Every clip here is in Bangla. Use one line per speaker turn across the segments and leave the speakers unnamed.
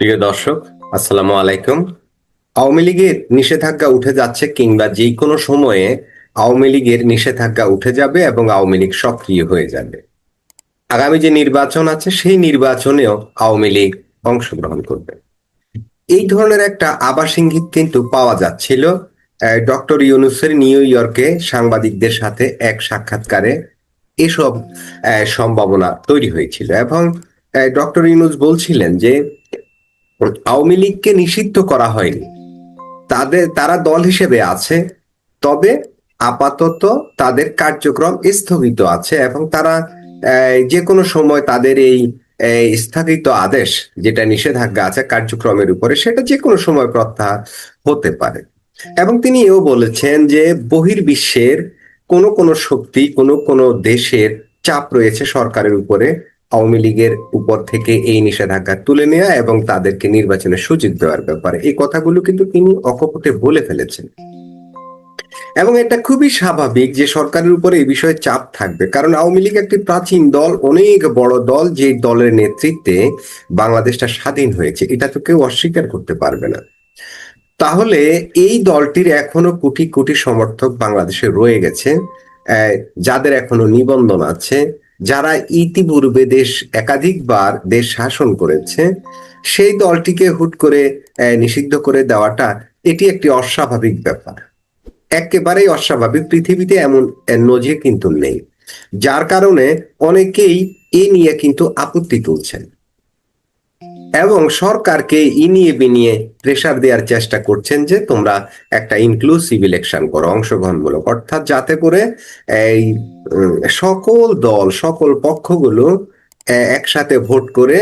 প্রিয় দর্শক, আসসালামু আলাইকুম। আওয়ামী লীগের নিষেধাজ্ঞা উঠে যাচ্ছে কিংবা যে কোনো সময়ে আওয়ামী লীগের নিষেধাজ্ঞা উঠে যাবে এবং আওয়ামী লীগ সক্রিয় হয়ে যাবে। আগামী যে নির্বাচন আছে, সেই নির্বাচনেও আওয়ামী লীগ অংশগ্রহণ করবে। এই ধরনের একটা আবাস ইঙ্গিত কিন্তু পাওয়া যাচ্ছিল। ডক্টর ইউনুসের নিউ ইয়র্কে সাংবাদিকদের সাথে এক সাক্ষাৎকারে এসব সম্ভাবনা তৈরি হয়েছিল এবং ডক্টর ইউনুস বলছিলেন যে আওয়ামী লীগকে নিষিদ্ধ করা হয়নি। তাদের, তারা দল হিসেবে আছে, তবে আপাতত তাদের কার্যক্রম স্থগিত আছে এবং তারা যে কোনো সময় তাদের এই স্থগিত আদেশ যেটা নিষেধাজ্ঞা আছে কার্যক্রমের উপরে, সেটা যে কোনো সময় প্রত্যাহার হতে পারে। এবং তিনি এও বলেছেন যে বহির্বিশ্বের কোন কোন শক্তি, কোন কোন দেশের চাপ রয়েছে সরকারের উপরে আওয়ামী লীগের উপর থেকে এই নিষেধাজ্ঞা তুলে নেওয়া এবং তাদেরকে নির্বাচনের সুযোগ দেওয়ার ব্যাপারে। এই কথাগুলো কিন্তু তিনি অকপটে বলে ফেলেছেন। এবং এটা খুবই স্বাভাবিক যে সরকারের উপরে এই বিষয়ে চাপ থাকবে। কারণ আওয়ামী লীগ একটি প্রাচীন দল, অনেক বড় দল, যে দলের নেতৃত্বে বাংলাদেশটা স্বাধীন হয়েছে। এটা তো কেউ অস্বীকার করতে পারবে না। তাহলে এই দলটির এখনও কোটি কোটি সমর্থক বাংলাদেশে রয়ে গেছে। যাদের এখনও নিবন্ধন আছে যারা ইতিপূর্বে দেশ একাধিকবার দেশ শাসন করেছে, সেই দলটিকে হুট করে নিষিদ্ধ করে দেওয়াটা এটি একটি অস্বাভাবিক ব্যাপার। একেবারেই অস্বাভাবিক, পৃথিবীতে এমন নজির কিন্তু নেই। যার কারণে অনেকেই এ নিয়ে কিন্তু আপত্তি তুলছেন। এবং সরকারকে ইনিয়ে বিনিয়ে প্রেশার দেওয়ার চেষ্টা করছেন যে তোমরা একটা ইনক্লুসিভ ইলেকশন করো, অংশগ্রহণমূলক। অর্থাৎ যাতে করে এই সকল দল, সকল পক্ষগুলো একসাথে ভোট করে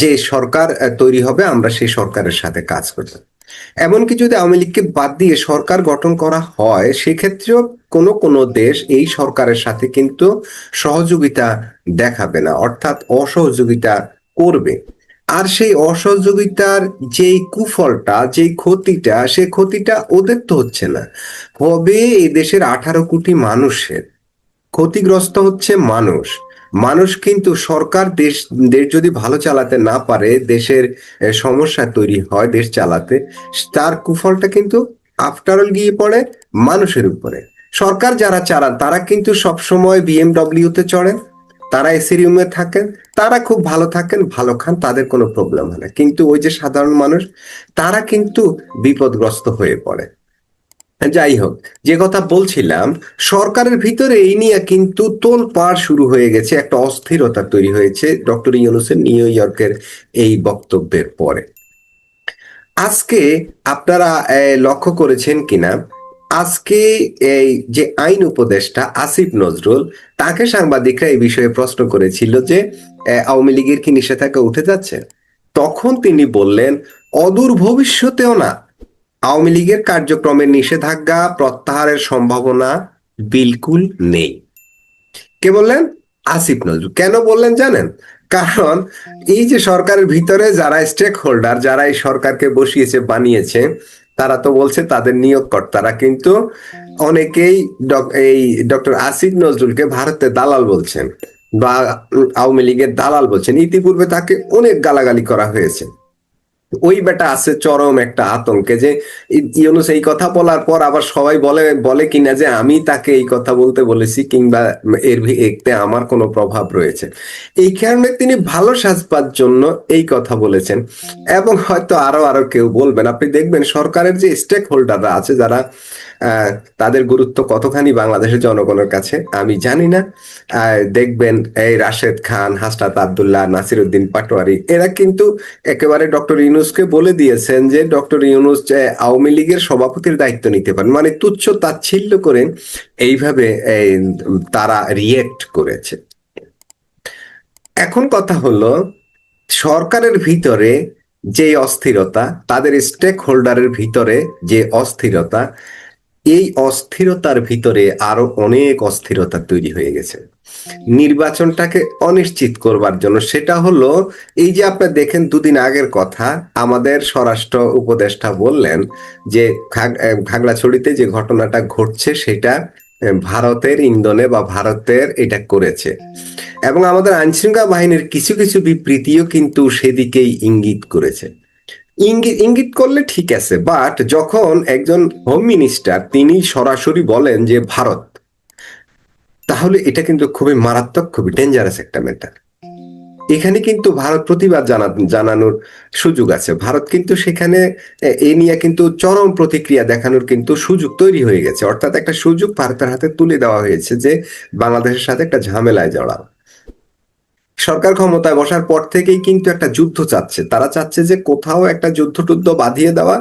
যে সরকার তৈরি হবে, আমরা সেই সরকারের সাথে কাজ করব। এমনকি যদি আওয়ামী লীগকে বাদ দিয়ে সরকার গঠন করা হয়, সেক্ষেত্রেও কোনো কোনো দেশ এই সরকারের সাথে কিন্তু সহযোগিতা দেখাবে না। অর্থাৎ অসহযোগিতা করবে। আর সেই অসহযোগিতার যেই কুফলটা, যেই ক্ষতিটা সেই ক্ষতিটা ওদের তো হচ্ছে না। হবে এই দেশের আঠারো কোটি মানুষের ক্ষতিগ্রস্ত হচ্ছে মানুষ? মানুষ কিন্তু সরকার দেশ দেশ যদি ভালো চালাতে না পারে, দেশের সমস্যা তৈরি হয় দেশ চালাতে, তার কুফলটা কিন্তু আফটার অল গিয়ে পড়ে মানুষের উপরে। সরকার যারা চালান, তারা কিন্তু সবসময় বিএমডব্লিউ তে চড়েন। তারা এসি রুমে থাকেন, তারা খুব ভালো থাকেন, ভালো খান, তাদের কোনো প্রবলেম হয় না। কিন্তু ওই যে সাধারণ মানুষ, তারা কিন্তু বিপদগ্রস্ত হয়ে পড়ে। যাই হোক, যে কথা বলছিলাম, সরকারের ভিতরে এই নিয়ে কিন্তু তোলপাড় শুরু হয়ে গেছে, একটা অস্থিরতা তৈরি হয়েছে ডক্টর ইউনুসের নিউ ইয়র্কের এই বক্তব্যের পরে। আজকে আপনারা লক্ষ্য করেছেন কিনা আজকে এই যে আইন উপদেষ্টা আসিফ নজরুল, তাকে সাংবাদিকরা এই বিষয়ে প্রশ্ন করেছিল যে আওয়ামী লীগের কি নিষেধাজ্ঞা উঠে যাচ্ছে? তখন তিনি বললেন, অদূর ভবিষ্যতেও না। আওয়ামী লীগের কার্যক্রমের নিষেধাজ্ঞা প্রত্যাহারের সম্ভাবনা বিলকুল নেই। কে বললেন? আসিফ নজরুল। কেন বললেন জানেন? কারণ এই যে সরকারের ভিতরে যারা স্টেক হোল্ডার যারা এই সরকারকে বসিয়েছে, বানিয়েছে তারা তো বলছে তাদের নিয়োগকর্তারা, কিন্তু অনেকেই এই ডক্টর আসিফ নজরুলকে ভারতের দালাল বলছেন বা আওয়ামী লীগের দালাল বলছেন। ইতিপূর্বে তাকে অনেক গালাগালি করা হয়েছে। ওই বেটা আছে, চরম একটা আতঙ্কে যে ইউনুস এই কথা বলার পর আবার সবাই বলে বলে কিনা যে আমি তাকে এই কথা বলতে বলেছি কিংবা এর এতে আমার কোনো প্রভাব রয়েছে। এই কারণে তিনি ভালো সাজবার জন্য এই কথা বলেছেন। এবং হয়তো আরও আরও কেউ বলবেন। আপনি দেখবেন সরকারের যে স্টেক হোল্ডাররা আছে, যারা তাদের গুরুত্ব কতখানি বাংলাদেশের জনগণের কাছে আমি জানি না। দেখবেন এই রাশেদ খান হাসনাত আবদুল্লাহ নাসির উদ্দিন পাটোয়ারি এরা কিন্তু একেবারে ডক্টর ইউনুসকে বলে দিয়েছেন যে ডক্টর ইউনুস আওয়ামী লীগের সভাপতির দায়িত্ব নিতে পারেন। মানে তুচ্ছ তাচ্ছিল্য করে এইভাবে এই, তারা রিয়েক্ট করেছে। এখন কথা হলো সরকারের ভিতরে যে অস্থিরতা তাদের স্টেক হোল্ডারের ভিতরে যে অস্থিরতা এই অস্থিরতার ভিতরে আরও অনেক অস্থিরতা তৈরি হয়ে গেছে। নির্বাচনটাকে অনিশ্চিত করবার জন্য সেটা হলো, এই যে আপনি দেখেন দুদিন আগের কথা, আমাদের স্বরাষ্ট্র উপদেষ্টা বললেন যে খাগড়াছড়িতে যে ঘটনাটা ঘটছে সেটা ভারতের ইন্ধনে বা ভারতের এটা করেছে। এবং আমাদের আইনশৃঙ্খলা বাহিনীর কিছু কিছু বিবৃতিও কিন্তু সেদিকেই ইঙ্গিত করেছে। ইঙ্গিত করলে ঠিক আছে বাট যখন একজন হোম মিনিস্টার তিনি সরাসরি বলেন যে ভারত, তাহলে এটা কিন্তু খুবই মারাত্মক, খুবই ডেঞ্জারাস একটা ম্যাটার এখানে কিন্তু ভারত প্রতিবাদ জানা, জানানোর সুযোগ আছে। ভারত কিন্তু সেখানে এ নিয়ে কিন্তু চরম প্রতিক্রিয়া দেখানোর কিন্তু সুযোগ তৈরি হয়ে গেছে। অর্থাৎ একটা সুযোগ ভারতের হাতে তুলে দেওয়া হয়েছে যে বাংলাদেশের সাথে একটা ঝামেলায় জড়াও। সরকার ক্ষমতায় বসার পর থেকেই কিন্তু একটা যুদ্ধ চাচ্ছে। তারা চাচ্ছে যে কোথাও একটা যুদ্ধ টুদ্ধ বাঁধিয়ে দেওয়া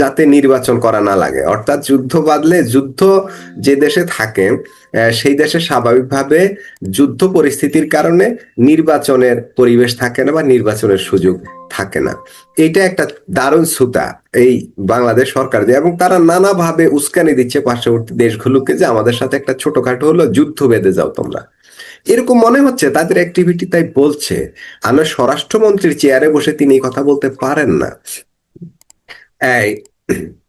যাতে নির্বাচন করা না লাগে। অর্থাৎ যুদ্ধ বাঁধলে যুদ্ধ যে দেশে থাকে সেই দেশে স্বাভাবিকভাবে যুদ্ধ পরিস্থিতির কারণে নির্বাচনের পরিবেশ থাকে না বা নির্বাচনের সুযোগ থাকে না। এটা একটা দারুণ সুতা এই বাংলাদেশ সরকার দিয়ে এবং তারা নানাভাবে উস্কানি দিচ্ছে পার্শ্ববর্তী দেশগুলোকে যে আমাদের সাথে একটা ছোটখাটো হলো যুদ্ধ বেঁধে যাও তোমরা। এরকম মনে হচ্ছে তাদের অ্যাক্টিভিটি তাই বলছে। আমরা স্বরাষ্ট্রমন্ত্রীর চেয়ারে বসে তিনি কথা বলতে পারেন না। এই,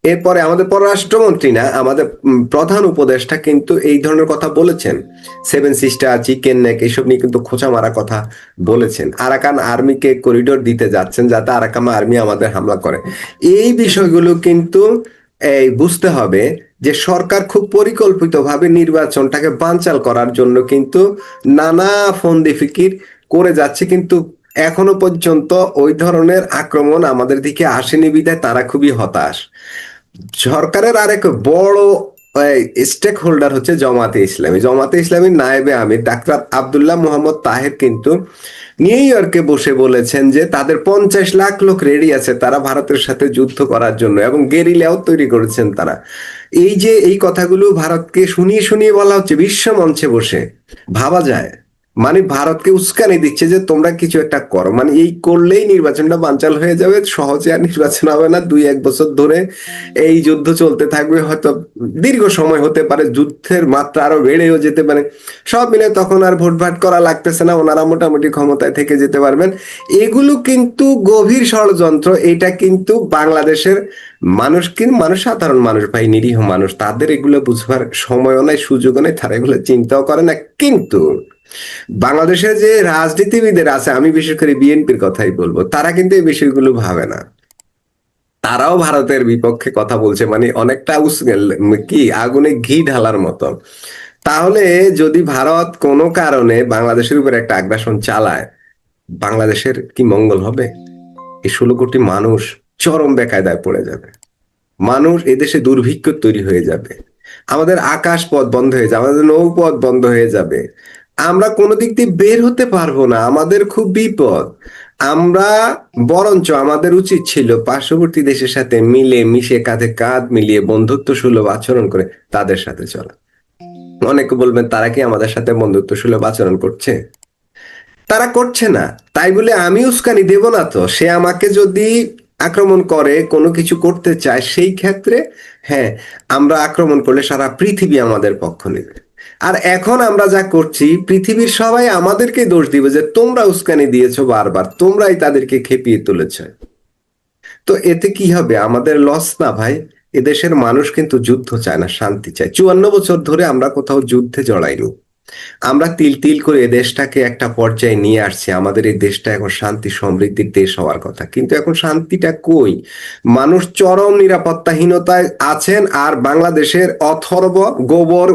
এরপরে আমাদের পররাষ্ট্রমন্ত্রী না, আমাদের প্রধান উপদেষ্টা কিন্তু এই ধরনের কথা বলেছেন। সেভেন সিস্টার চিকেন নেক এসব নিয়ে কিন্তু খোঁচা মারা কথা বলেছেন। আরাকান আর্মিকে করিডোর দিতে যাচ্ছেন যাতে আরাকান আর্মি আমাদের হামলা করে। এই বিষয়গুলো কিন্তু, এই, বুঝতে হবে যে সরকার খুব পরিকল্পিতভাবে নির্বাচনটাকে বানচাল করার জন্য কিন্তু নানা ফন্দি ফিকির করে যাচ্ছে, কিন্তু এখনও পর্যন্ত ওই ধরনের আক্রমণ আমাদের দিকে আসেনি বিধায় তারা খুবই হতাশ। সরকারের আরেক বড় স্টেক হোল্ডার হচ্ছে জমাতে ইসলামী। জমাতে ইসলামী নায়েবে আমির ডাক্তার আব্দুল্লাহ মোহাম্মদ তাহের কিন্তু নিউ ইয়র্কে বসে বলেছেন যে তাদের পঞ্চাশ লাখ লোক রেডি আছে তারা ভারতের সাথে যুদ্ধ করার জন্য এবং গেরিলাও তৈরি করেছেন তারা। এই যে এই কথাগুলো ভারতকে শুনিয়ে শুনিয়ে বলা হচ্ছে বিশ্ব মঞ্চে বসে ভাবা যায়। মানে ভারতকে উস্কানি দিচ্ছে যে তোমরা কিছু একটা করো। মানে এই করলেই নির্বাচনটা বানচাল হয়ে যাবে, সহজে আর নির্বাচন হবে না। দুই, এক বছর ধরে এই যুদ্ধ চলতে থাকবে। হয়তো দীর্ঘ সময় হতে পারে, যুদ্ধের মাত্রা আরও বেড়েও যেতে পারে। সব মিলে তখন আর ভোটভাট করা লাগতেছে না। ওনারা মোটামুটি ক্ষমতায় থেকে যেতে পারবেন। এগুলো কিন্তু গভীর ষড়যন্ত্র। এটা কিন্তু বাংলাদেশের মানুষ কিন্তু মানুষ, সাধারণ মানুষ ভাই, নিরীহ মানুষ, তাদের এগুলো বুঝবার সময়ও নাই, সুযোগও নাই, তারা এগুলো চিন্তাও করে না। কিন্তু বাংলাদেশে যে রাজনীতিবিদের আছে, আমি বিশেষ করে বিএনপির কথাই বলব, তারা কিন্তু এই বিষয়গুলো ভাবে না। তারাও ভারতের বিপক্ষে কথা বলছে মানে অনেকটা কি, আগুনে ঘি ঢালার মতো। তাহলে যদি ভারত কোনো কারণে বাংলাদেশের উপর একটা আগ্রাসন চালায়, বাংলাদেশের কি মঙ্গল হবে? এই ষোলো কোটি মানুষ চরম বেকায়দায় পড়ে যাবে। মানুষ এদেশে দুর্ভিক্ষ তৈরি হয়ে যাবে। আমাদের আকাশ পথ বন্ধ হয়ে যাবে, আমাদের নৌপথ বন্ধ হয়ে যাবে। আমরা কোনো দিক দিয়ে বের হতে পারব না, আমাদের খুব বিপদ। আমরা বরঞ্চ আমাদের উচিত ছিল পার্শ্ববর্তী দেশের সাথে মিলে, মিশে, কাঁধে কাঁধ মিলিয়ে বন্ধুত্ব সুলভ আচরণ করে তাদের সাথে চলা। অনেকে বলবেন, তারা কি আমাদের সাথে বন্ধুত্ব সুলভ আচরণ করছে? তারা করছে না। তাই বলে আমি উস্কানি দেব না তো। সে আমাকে যদি আক্রমণ করে, কোনো কিছু করতে চায়, সেই ক্ষেত্রে হ্যাঁ আমরা আক্রমণ করলে সারা পৃথিবী আমাদের পক্ষ নেবে। আর এখন আমরা যা করছি, পৃথিবীর সবাই আমাদেরকে দোষ দিবে যে তোমরা উস্কানি দিয়েছ বারবার, তোমরাই তাদেরকে খেপিয়ে তুলেছ। তো এতে কি হবে? আমাদের লস না ভাই? এদেশের মানুষ কিন্তু যুদ্ধ চায় না, শান্তি চায়। চুয়ান্ন বছর ধরে আমরা কোথাও যুদ্ধে জড়াইনি। আমরা তিল তিল করে দেশটাকে একটা পর্যায়ে নিয়ে আসছি। আমাদের এই দেশটা এখন শান্তি, সমৃদ্ধির দেশ হওয়ার কথা। কিন্তু এখন শান্তিটা কই? মানুষ চরম নিরাপত্তাহীনতায় আছেন আর বাংলাদেশের অথর্ব গোবর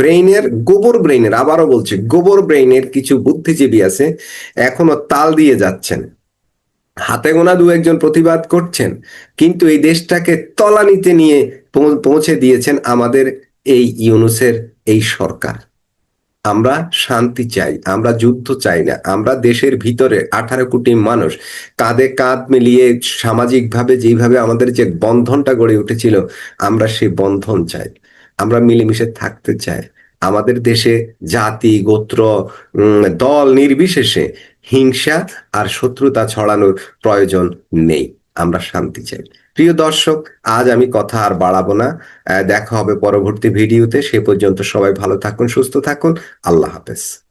ব্রেইনের গোবর ব্রেইনের, আবারও বলছি, গোবর ব্রেইনের কিছু বুদ্ধিজীবী আছে, এখনও তাল দিয়ে যাচ্ছেন। হাতে গোনা দু একজন প্রতিবাদ করছেন, কিন্তু এই দেশটাকে তলানিতে নিয়ে পৌঁছে দিয়েছেন আমাদের এই ইউনুসের এই সরকার। আমরা শান্তি চাই, আমরা যুদ্ধ চাই না। আমরা দেশের ভিতরে আঠারো কোটি মানুষ, কাঁধে কাঁধ মিলিয়ে সামাজিকভাবে যেভাবে আমাদের যে বন্ধনটা গড়ে উঠেছিল, আমরা সেই বন্ধন চাই। আমরা মিলেমিশে থাকতে চাই। আমাদের দেশে জাতি, গোত্র দল নির্বিশেষে হিংসা আর শত্রুতা ছড়ানোর প্রয়োজন নেই। আমরা শান্তি চাই। প্রিয় দর্শক, আজ আমি কথা আর বাড়াবো না। দেখা হবে পরবর্তী ভিডিওতে। সে পর্যন্ত সবাই ভালো থাকুন, সুস্থ থাকুন। আল্লাহ হাফেজ।